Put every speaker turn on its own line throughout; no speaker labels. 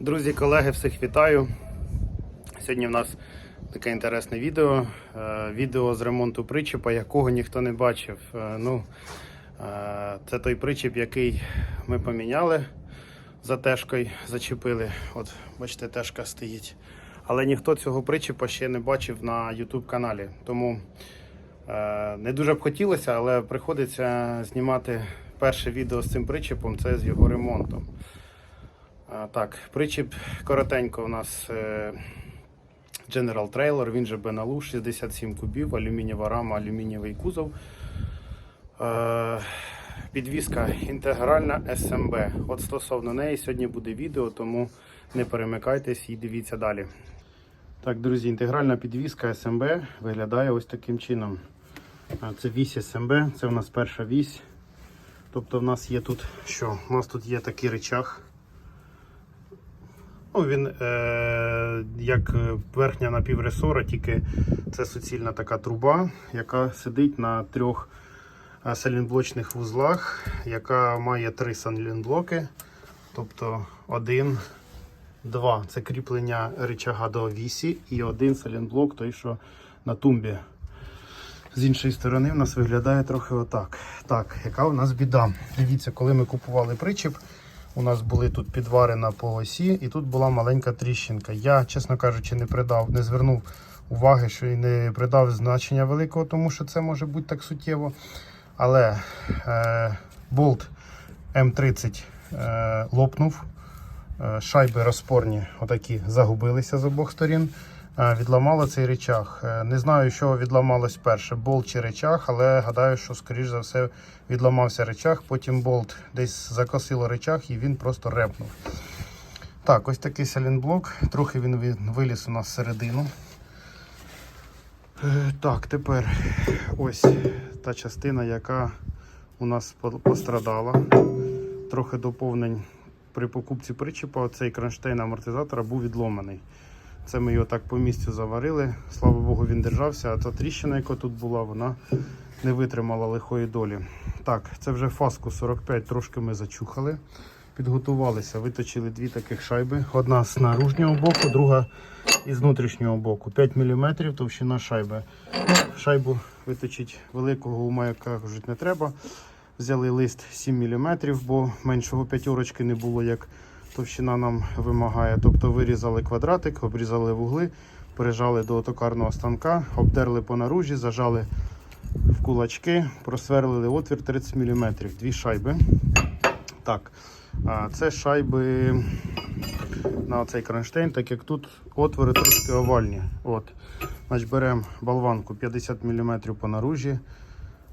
Друзі, колеги, всіх вітаю. Сьогодні в нас таке інтересне відео. Е, Відео з ремонту причепа, якого ніхто не бачив. Е, Ну, е, це той причеп, який ми поміняли за тежкою, зачепили. От, бачите, тежка стоїть. Але ніхто цього причепа ще не бачив на YouTube каналі. Тому не дуже б хотілося, але приходиться знімати перше відео з цим причепом, це з його ремонтом. Так, причіп коротенько у нас е, General Trailer, він же Benalu, 67 кубів, алюмінієва рама, алюмінієвий кузов. Е, Підвізка інтегральна SMB. От стосовно неї сьогодні буде відео, тому не перемикайтесь і дивіться далі. Так, друзі, інтегральна підвізка SMB виглядає ось таким чином. Це вісь SMB, це у нас перша вісь. Тобто в нас є тут що? У нас тут є такий речах. Ну, він е, як верхня напівресора, тільки це суцільна така труба, яка сидить на трьох е, салінблочних вузлах, яка має три салінблоки. Тобто один, два. Це кріплення рычага до вісі і один салінблок, той, що на тумбі. З іншої сторони, в нас виглядає трохи отак. Так, яка у нас біда? Дивіться, коли ми купували причіп, у нас були тут підвари на по осі, і тут була маленька тріщинка. Я, чесно кажучи, не придав, не звернув уваги, що і не придав значення великого, тому що це може бути так суттєво. Але е, болт М30 е, лопнув. Е, Шайби розпорні отакі загубилися з обох сторін. Е, Відламало цей речах. Е, Не знаю, що відламалось перше, болт чи речах, але гадаю, що скоріш за все відламався речах. Потім болт десь закосило речах і він просто репнув. Так, ось такий салінблок. Трохи він виліз у нас всередину. Е, Так, тепер ось та частина, яка у нас пострадала. Трохи доповнень при покупці причепа. Цей кронштейн амортизатора був відломаний. Це ми його так по місцю заварили. Слава Богу, він держався, а та тріщина, яка тут була, вона не витримала лихої долі. Так, це вже фаску 45 трошки ми зачухали. Підготувалися, виточили дві таких шайби. Одна з наружнього боку, друга із внутрішнього боку. 5 мм товщина шайби. Шайбу виточити великого ума, як кажуть, не треба. Взяли лист 7 мм, бо меншого п'ятерочки не було, як товщина нам вимагає. Тобто вирізали квадратик, обрізали вугли, прижали до токарного станка, обдерли по наружі, зажали в кулачки, просверлили отвір 30 мм, дві шайби. Так, це шайби на цей кронштейн, так як тут отвори трошки овальні. От. Значить, беремо болванку 50 мм по наружі,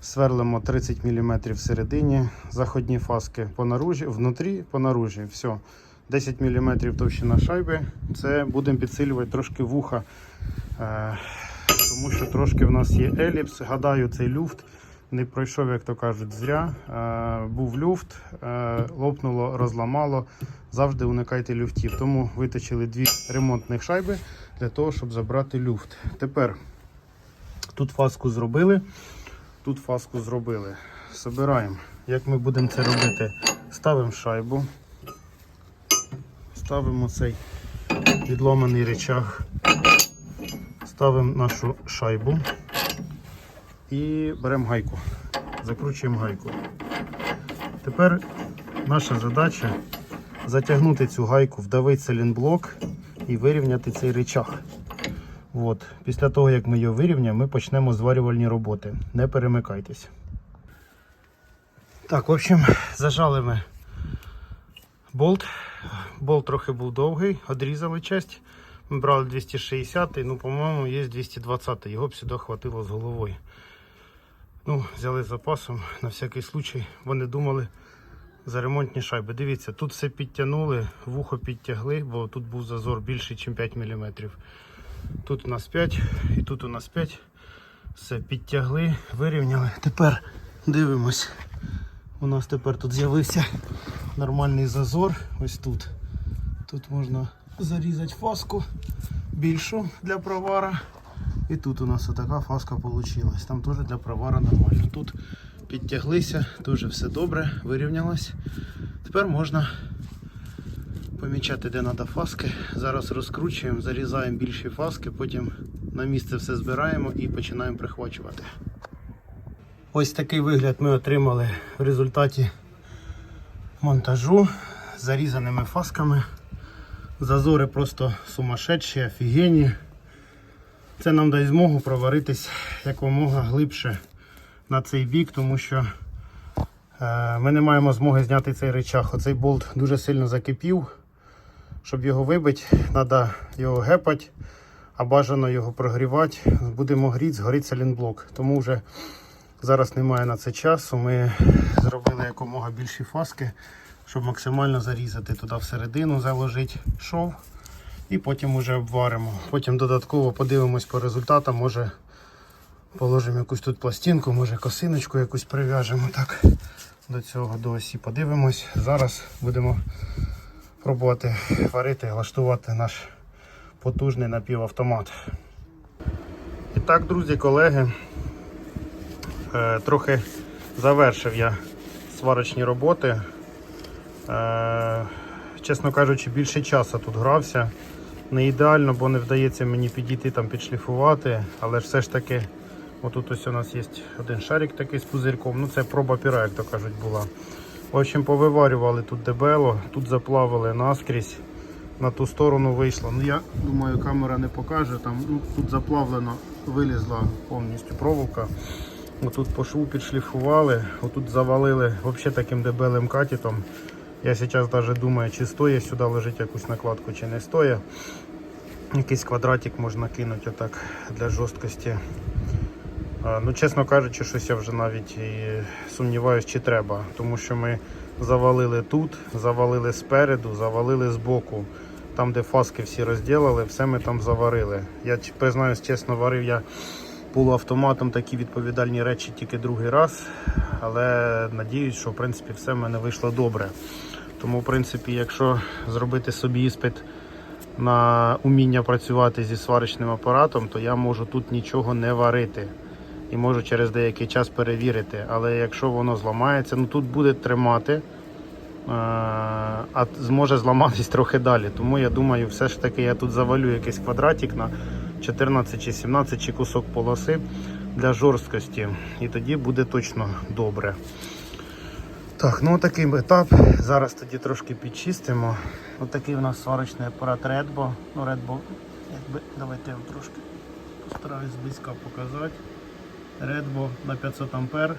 сверлимо 30 мм всередині, заходні фаски по наружі, внутрі по наружі. Все. 10 мм товщина шайби. Це будемо підсилювати трошки вуха, е, тому що трошки в нас є еліпс. Гадаю, цей люфт не пройшов, як то кажуть, зря. Е, був люфт, е, лопнуло, розламало. Завжди уникайте люфтів. Тому виточили дві ремонтних шайби для того, щоб забрати люфт. Тепер тут фаску зробили, тут фаску зробили. Собираємо. Як ми будемо це робити? Ставимо шайбу, ставимо цей відломаний речах, ставимо нашу шайбу і беремо гайку. Закручуємо гайку. Тепер наша задача затягнути цю гайку, вдавити салінблок і вирівняти цей речах. От. Після того, як ми його вирівняємо, ми почнемо зварювальні роботи. Не перемикайтесь. Так, в общем, зажали ми болт. Болт трохи був довгий, одрізали часть. Ми брали 260, ну, по-моєму, є 220, його б сюди хватило з головою. Ну, взяли запасом на всякий случай. Вони думали за ремонтні шайби. Дивіться, тут все підтягнули, вухо підтягли, бо тут був зазор більший, ніж 5 мм. Тут у нас 5 і тут у нас 5. Все підтягли, вирівняли. Тепер дивимось. У нас тепер тут з'явився нормальний зазор. Ось тут. Тут можна зарізати фаску більшу для провара. І тут у нас така фаска вийшла. Там теж для провара нормально. Тут підтяглися, дуже все добре, вирівнялось. Тепер можна помічати, де треба фаски. Зараз розкручуємо, зарізаємо більші фаски, потім на місце все збираємо і починаємо прихвачувати. Ось такий вигляд ми отримали в результаті монтажу з зарізаними фасками. Зазори просто сумасшедші, офігенні. Це нам дасть змогу проваритись якомога глибше на цей бік, тому що е, ми не маємо змоги зняти цей речах. Оцей болт дуже сильно закипів. Щоб його вибити, треба його гепати, а бажано його прогрівати. Будемо гріти, згорить салінблок. Тому вже зараз немає на це часу. Ми зробили якомога більші фаски, щоб максимально зарізати туди всередину, заложити шов і потім вже обваримо. Потім додатково подивимось по результатам. Може положимо якусь тут пластинку, може косиночку якусь прив'яжемо так до цього до. Подивимось. Зараз будемо пробувати варити, влаштувати наш потужний напівавтомат. І так, друзі, колеги, трохи завершив я сварочні роботи. Е, Чесно кажучи, більше часу тут грався. Не ідеально, бо не вдається мені підійти там підшліфувати, але все ж таки, отут ось у нас є один шарик такий з пузирьком. Ну це проба піра, як то кажуть, була. В общем, повиварювали тут дебело, тут заплавили наскрізь, на ту сторону вийшло. Ну я думаю, камера не покаже. Там ну, тут заплавлено, вилізла повністю проволока. Отут по шву підшліфували, отут завалили взагалі таким дебелим катітом. Я зараз навіть думаю, чи стоїть сюди лежить якусь накладку, чи не стоїть. Якийсь квадратик можна кинути отак для жорсткості. Ну, чесно кажучи, щось я вже навіть і сумніваюсь, чи треба. Тому що ми завалили тут, завалили спереду, завалили збоку. Там, де фаски всі розділили, все ми там заварили. Я признаюсь, чесно, варив я полуавтоматом такі відповідальні речі тільки другий раз. Але надіюсь, що в принципі все в мене вийшло добре. Тому, в принципі, якщо зробити собі іспит на уміння працювати зі сварочним апаратом, то я можу тут нічого не варити. І можу через деякий час перевірити. Але якщо воно зламається, ну тут буде тримати, е, а зможе зламатись трохи далі. Тому я думаю, все ж таки я тут завалю якийсь квадратик на 14 чи 17 чи кусок полоси для жорсткості. І тоді буде точно добре. Так, ну такий етап. Зараз тоді трошки підчистимо. Отакий у нас сварочний апарат Redbo. Ну, Redbo, якби, давайте я вам трошки постараюсь зблизька показати. Redbo на 500 ампер.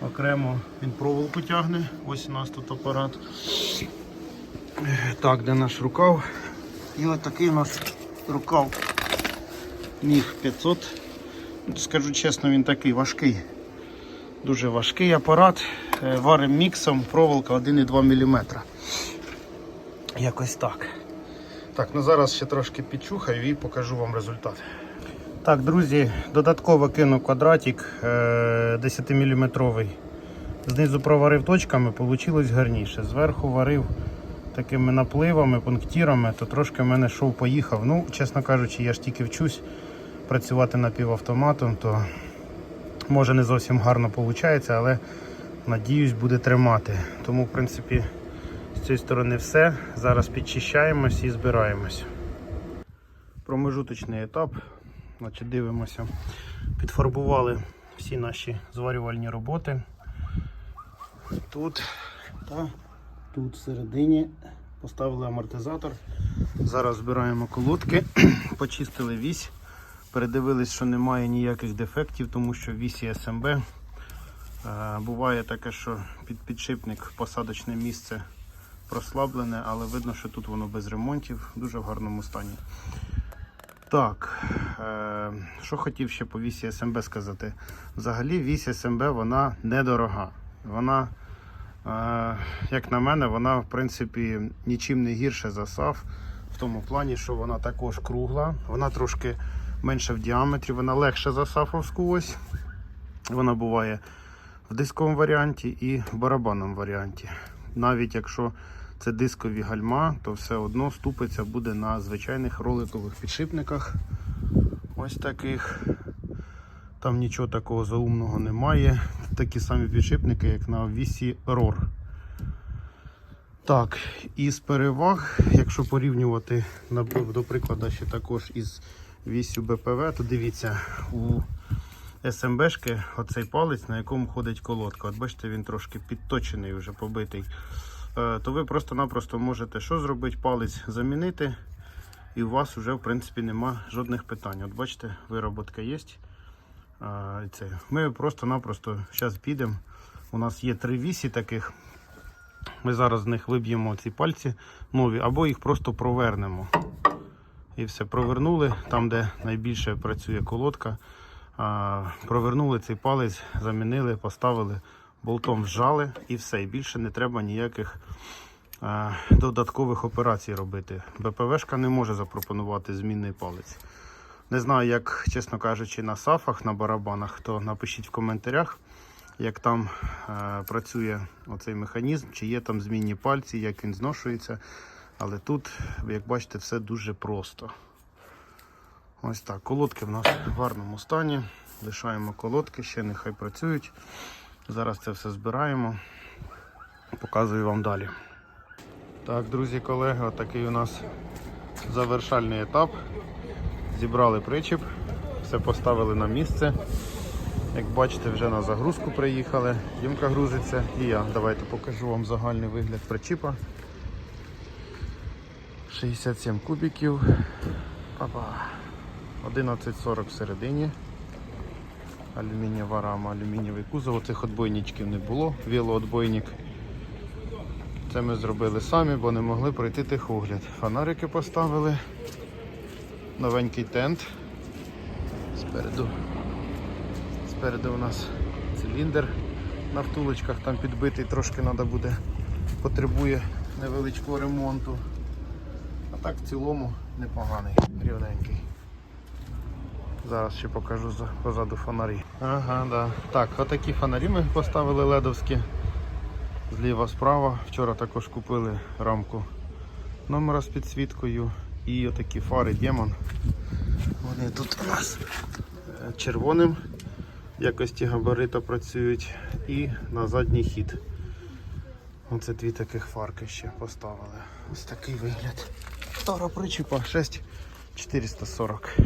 Окремо він проволоку тягне. Ось у нас тут апарат. Так, де наш рукав? І от такий у нас рукав Міг 500. Скажу чесно, він такий важкий. Дуже важкий апарат. Е, Варим міксом, проволока 1,2 мм. Якось так. Так, ну зараз ще трошки підчухаю і покажу вам результат. Так, друзі, додатково кинув квадратик 10 мм. Знизу проварив точками, вийшло гарніше. Зверху варив такими напливами, пунктирами, то трошки в мене шов поїхав. Ну, чесно кажучи, я ж тільки вчусь працювати напівавтоматом, то може не зовсім гарно виходить, але надіюсь буде тримати. Тому, в принципі, з цієї сторони все. Зараз підчищаємось і збираємось. Промежуточний етап. Значить, дивимося. Підфарбували всі наші зварювальні роботи. Тут та тут всередині поставили амортизатор. Зараз збираємо колодки, почистили вісь, передивились, що немає ніяких дефектів, тому що в вісі СМБ е, буває таке, що під підшипник посадочне місце прослаблене, але видно, що тут воно без ремонтів, дуже в гарному стані. Так, е, що хотів ще по вісі СМБ сказати. Взагалі вісь СМБ вона недорога. Вона, як на мене, вона в принципі нічим не гірше за САФ. В тому плані, що вона також кругла, вона трошки менша в діаметрі, вона легша за сафовську ось. Вона буває в дисковому варіанті і в варіанті. Навіть якщо це дискові гальма, то все одно ступиця буде на звичайних роликових підшипниках. Ось таких. Там нічого такого заумного немає. Такі самі підшипники, як на вісі ROR. Так, із переваг, якщо порівнювати, до прикладу, ще також із вісю БПВ, то дивіться, у СМБшки оцей палець, на якому ходить колодка. От бачите, він трошки підточений, вже побитий. Е, То ви просто-напросто можете що зробити? Палець замінити, і у вас вже в принципі нема жодних питань. От бачите, вироботка є. Це. Ми просто-напросто зараз підемо. У нас є три вісі таких. Ми зараз з них виб'ємо ці пальці нові, або їх просто провернемо. І все, провернули там, де найбільше працює колодка. Провернули цей палець, замінили, поставили, болтом вжали і все. І більше не треба ніяких додаткових операцій робити. БПВшка не може запропонувати змінний палець. Не знаю, як, чесно кажучи, на сафах, на барабанах, то напишіть в коментарях, як там е, працює оцей механізм, чи є там змінні пальці, як він зношується. Але тут, як бачите, все дуже просто. Ось так. Колодки в нас в гарному стані. Лишаємо колодки, ще нехай працюють. Зараз це все збираємо. Показую вам далі. Так, друзі, колеги, отакий у нас завершальний етап. Зібрали причіп, все поставили на місце. Як бачите, вже на загрузку приїхали. Дімка грузиться і я. Давайте покажу вам загальний вигляд причіпа. 67 кубиків. Опа. 11,40 всередині. Алюмінієва рама, алюмінієвий кузов. Оцих отбойничків не було. Велоотбойник. Це ми зробили самі, бо не могли пройти техогляд. Фонарики поставили. Новенький тент. Спереду. Спереду у нас циліндр на втулочках, там підбитий, трошки треба буде, потребує невеличкого ремонту. А так в цілому непоганий, рівненький. Зараз ще покажу позаду фонарі. Ага, да. Так, отакі фонарі ми поставили ледовські. Зліва справа. Вчора також купили рамку номера з підсвіткою. І отакі фари Демон. Вони тут у нас е, червоним якості габарита працюють і на задній хід. Оце дві таких фарки ще поставили. Ось такий вигляд. Стара причіпа 6440.